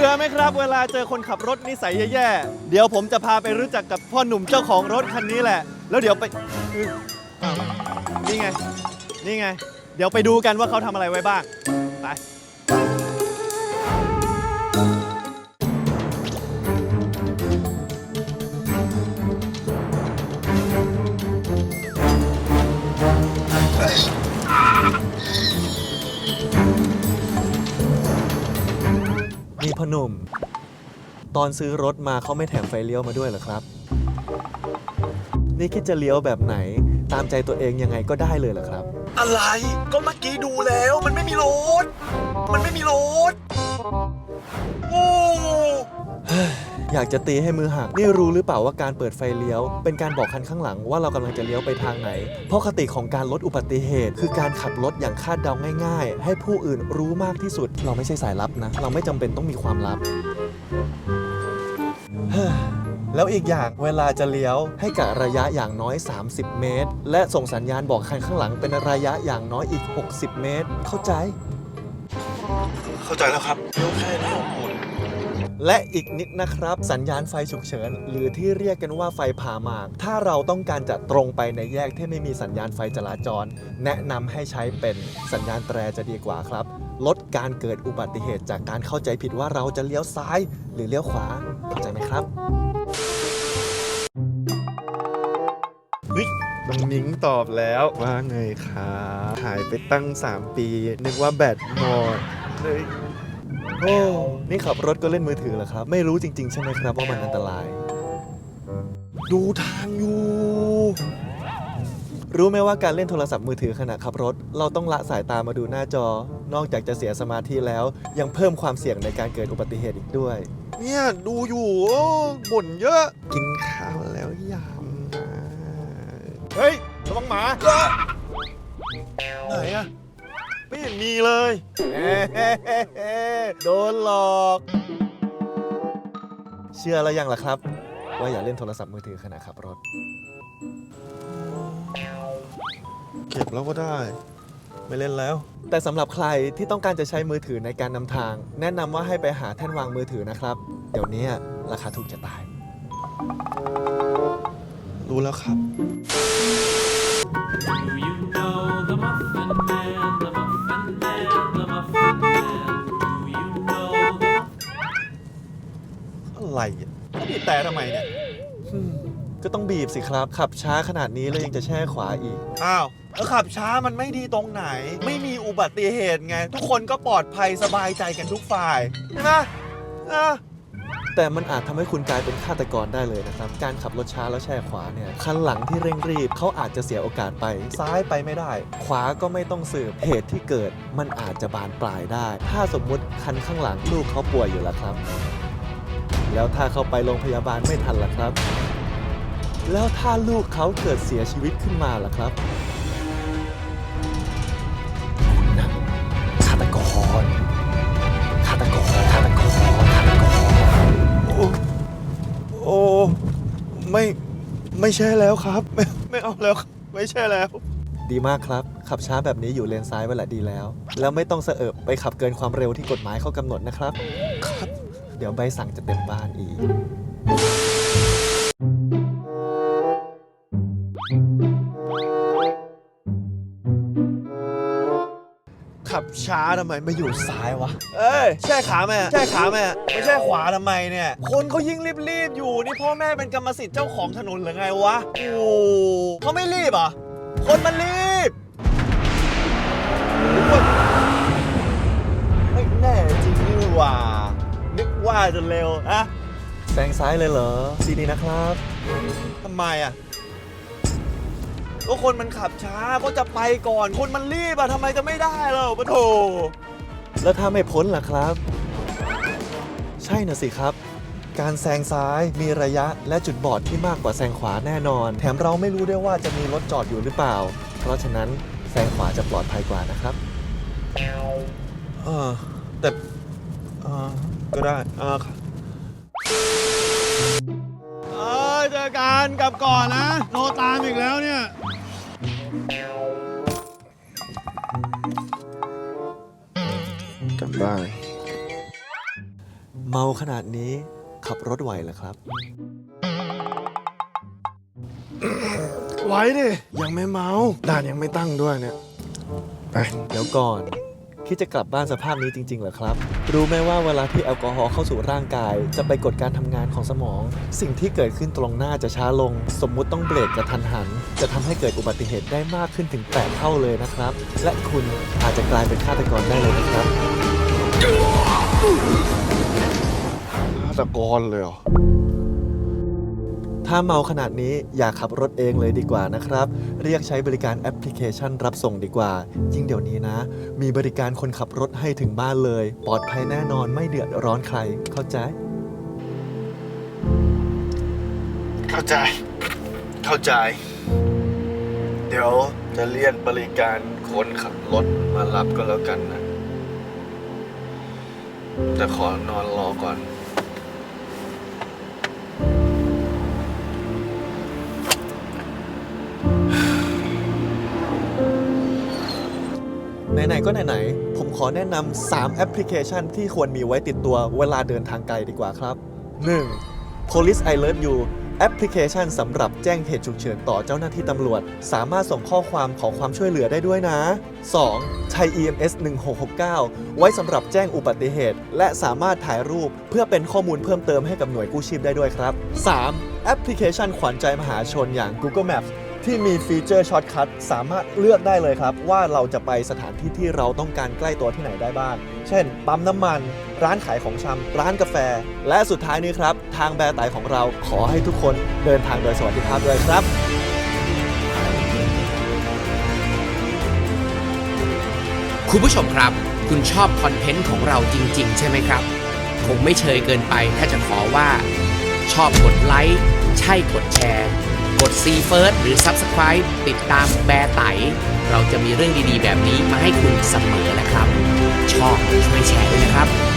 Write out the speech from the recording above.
บื่อไหมครับเวลาเจอคนขับรถนิสัยแย่ๆ เดี๋ยวผมจะพาไปรู้จักกับพ่อหนุ่มเจ้าของรถคันนี้แหละ แล้วเดี๋ยวไปอืออ้าวนี่ไง นี่ไง เดี๋ยวไปดูกันว่าเขาทำอะไรไว้บ้าง ไป พี่พนุ่ม ตอนซื้อรถมาเขาไม่แถมไฟเลี้ยวมาด้วยเหรอครับ นี่คิดจะเลี้ยวแบบไหน ตามใจตัวเองยังไงก็ได้เลยเหรอครับ อะไรก็เมื่อกี้ดูแล้ว มันไม่มีรถ มันไม่มีรถ อยากจะตีให้มือหัก นี่รู้หรือเปล่าว่าการเปิดไฟเลี้ยว เป็นการบอกคันข้างหลังว่าเรากำลังจะเลี้ยวไปทางไหน เพราะคติของการลดอุบัติเหตุ คือการขับรถอย่างคาดเดาง่าย ๆ ให้ผู้อื่นรู้มากที่สุด เราไม่ใช่สายลับนะ เราไม่จำเป็นต้องมีความลับแล้วอีกอย่างเวลาจะเลี้ยวให้กะระยะอย่างน้อย 30 เมตร และส่งสัญญาณบอกคันข้างหลังเป็นระยะอย่างน้อยอีก 60 เมตร เข้าใจ เข้าใจแล้วครับเลี้ยวแค่นี้หมด และอีกนิดนะครับ สัญญาณไฟฉุกเฉิน หรือที่เรียกกันว่าไฟผ่าหมาก ถ้าเราต้องการจะตรงไปในแยกที่ไม่มีสัญญาณไฟจราจร แนะนำให้ใช้เป็นสัญญาณแตรจะดีกว่าครับ ลดการเกิดอุบัติเหตุจากการเข้าใจผิดว่าเราจะเลี้ยวซ้าย หรือเลี้ยวขวาเข้าใจไหมครับเฮ้ยน้องนิ้งตอบแล้วว่าไงครับหายไปตั้ง 3 ปี นึกว่าแบตหมดเลย โอ้นี่ขับรถก็เล่นมือถือเหรอครับ ไม่รู้จริง ๆ ใช่ไหมครับว่ามันอันตราย ดูทางอยู่ รู้ไหมว่าการเล่นโทรศัพท์มือถือขณะขับรถ เราต้องละสายตามาดูหน้าจอ นอกจากจะเสียสมาธิแล้ว ยังเพิ่มความเสี่ยงในการเกิดอุบัติเหตุอีกด้วย เนี่ยดูอยู่โอ้บ่นเยอะ กินข้าวแล้วยามเฮ้ยระวังหมา ไหนอะ ไม่เห็นมีเลยโดนหลอก เชื่อแล้วยังล่ะครับ ว่าอย่าเล่นโทรศัพท์มือถือขณะขับรถ เก็บแล้วก็ได้ ไม่เล่นแล้ว แต่สำหรับใครที่ต้องการจะใช้มือถือในการนำทาง แนะนำว่าให้ไปหาแท่นวางมือถือนะครับ เดี๋ยวนี้ราคาถูกจะตาย รู้แล้วครับ Do you know the Muffin Man? อะไรอะไม่บีบแต่ทำไมเนี่ยก็ต้องบีบสิครับ ขับช้าขนาดนี้แล้วยังจะแช่ขวาอีก อ้าวแล้วขับช้ามันไม่ดีตรงไหน ไม่มีอุบัติเหตุไง ทุกคนก็ปลอดภัยสบายใจกันทุกฝ่ายใช่ไหมอะแต่มันอาจทำให้คุณกลายเป็นฆาตกรได้เลยนะครับ การขับรถช้าแล้วแช่ขวาเนี่ย คันหลังที่เร่งรีบเขาอาจจะเสียโอกาสไป ซ้ายไปไม่ได้ ขวาก็ไม่ต้องสืบ เหตุที่เกิดมันอาจจะบานปลายได้ ถ้าสมมุติคันข้างหลังลูกเขาป่วยอยู่แล้วครับ แล้วถ้าเขาไปโรงพยาบาลไม่ทันล่ะครับ แล้วถ้าลูกเขาเกิดเสียชีวิตขึ้นมาล่ะครับคุณนะฆาตกรฆาตกรฆาตกรฆาตกรโอ้โอ้ไม่ไม่ใช่แล้วครับ ไม่ไม่เอาแล้วครับไม่ใช่แล้ว ดีมากครับ ขับช้าแบบนี้อยู่เลนซ้ายเวลาดีแล้ว แล้วไม่ต้องเสอะไปขับเกินความเร็วที่กฎหมายเขากำหนดนะครับ เดี๋ยวใบสั่งจะเต็มบ้านอีก ขับช้าทำไมไม่อยู่ซ้ายวะ เอ้ย แช่ขาแม่แช่ขาแม่ไม่ใช่ขวาทำไมเนี่ย คนเขายิ่งรีบๆอยู่นี่พ่อแม่เป็นกรรมสิทธิ์เจ้าของถนนหรือไงวะ โอ้เขาไม่รีบเหรอะ คนมันรีบนึกว่าไม่แน่จริงนี่หว่านึก ว่าจะเร็วอะแซงซ้ายเลยเหรอดีๆนะครับทำไมอะก็คนมันขับช้าก็จะไปก่อน คนมันรีบอะทำไมจะไม่ได้ล่ะปะโถแล้วถ้าไม่พ้นล่ะครับ ใช่น่ะสิครับ การแซงซ้ายมีระยะและจุดบอดที่มากกว่าแซงขวาแน่นอน แถมเราไม่รู้ด้วยว่าจะมีรถจอดอยู่หรือเปล่า เพราะฉะนั้นแซงขวาจะปลอดภัยกว่านะครับ เออแต่เออ ก็ได้เออค่ะเออเจอกันกลับก่อนนะโทรตามอีกแล้วเนี่ยกลับบ้านเมาขนาดนี้ขับรถไหวเหรอครับ ไว้ดิยังไม่เมาด่านยังไม่ตั้งด้วยเนี่ย ไป เดี๋ยวก่อน คิดจะกลับบ้านสภาพนี้จริงๆเหรอครับ รู้ไหมว่าเวลาที่แอลกอฮอล์เข้าสู่ร่างกาย จะไปกดการทำงานของสมอง สิ่งที่เกิดขึ้นตรงหน้าจะช้าลง สมมุติต้องเบรกกระทันหัน จะทำให้เกิดอุบัติเหตุได้มากขึ้นถึง8เท่าเลยนะครับ และคุณอาจจะกลายเป็นฆาตกรได้เลยนะครับฆาตกรเลยเหรอ ถ้าเมาขนาดนี้อย่าขับรถเองเลยดีกว่านะครับ เรียกใช้บริการแอปพลิเคชันรับส่งดีกว่า ยิ่งเดี๋ยวนี้นะ มีบริการคนขับรถให้ถึงบ้านเลย ปลอดภัยแน่นอนไม่เดือดร้อนใคร เข้าใจ เข้าใจ เข้าใจ เดี๋ยวจะเรียกบริการคนขับรถมารับก็แล้วกันนะ แต่ขอนอนรอก่อน ไหนๆก็ไหนๆ ผมขอแนะนำ3แอปพลิเคชันที่ควรมีไว้ติดตัวเวลาเดินทางไกลดีกว่าครับ 1. Police Alert You แอปพลิเคชันสำหรับแจ้งเหตุฉุกเฉินต่อเจ้าหน้าที่ตำรวจ สามารถส่งข้อความขอความช่วยเหลือได้ด้วยนะ 2. Thai EMS 1669 ไว้สำหรับแจ้งอุบัติเหตุ และสามารถถ่ายรูปเพื่อเป็นข้อมูลเพิ่มเติมให้กับหน่วยกู้ชีพได้ด้วยครับ 3. แอปพลิเคชันขวัญใจมหาชนอย่าง Google Maps ที่มีฟีเจอร์ช็อตคัทสามารถเลือกได้เลยครับ ว่าเราจะไปสถานที่ที่เราต้องการใกล้ตัวที่ไหนได้บ้าง เช่น ปั๊มน้ำมัน ร้านขายของชำร้านกาแฟ และสุดท้ายนี้ครับ ทางแบร์ไตของเราขอให้ทุกคนเดินทางโดยสวัสดิภาพด้วยครับคุณผู้ชมครับ คุณชอบคอนเทนต์ของเราจริง ๆ ใช่ไหมครับ คงไม่เชยเกินไปถ้าจะขอว่า ชอบกดไลค์ใช่กดแชร์ กดซีเฟิร์หรือ Subscribe ติดตามแบร์ไต เราจะมีเรื่องดีๆ แบบนี้มาให้คุณเสมอแหละครับ ชอบช่วยแชร์ด้วยนะครับ